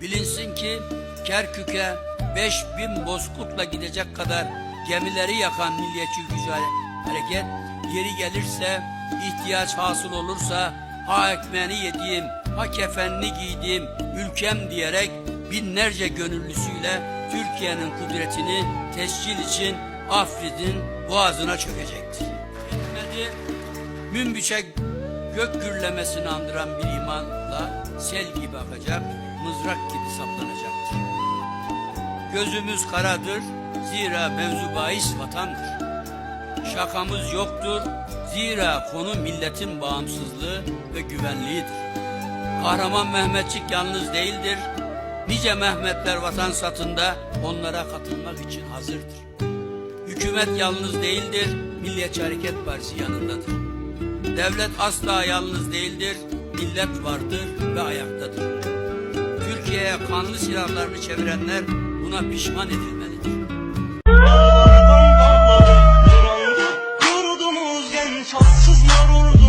Bilinsin ki Kerkük'e 5000 bozkurtla gidecek kadar gemileri yakan Milliyetçi Güzel Hareket yeri gelirse ihtiyaç hasıl olursa ha ekmeğini yediğim, ha kefenini giydiğim ülkem diyerek binlerce gönüllüsüyle Türkiye'nin kudretini tescil için Afrin'in boğazına çökecektir. Yetmedi, Münbiş'e gök gürlemesini andıran bir imanla sel gibi akacak, mızrak gibi saplanacaktır. Gözümüz karadır, zira mevzu bahis vatandır. Şakamız yoktur, zira konu milletin bağımsızlığı ve güvenliğidir. Kahraman Mehmetçik yalnız değildir, nice Mehmetler vatan satında onlara katılmak için hazırdır. Hükümet yalnız değildir, Milliyetçi Hareket Partisi yanındadır. Devlet asla yalnız değildir, millet vardır ve ayaktadır. Türkiye'ye kanlı silahlarını çevirenler buna pişman edilmelidir. Yurdumuz genç haksızlar ordu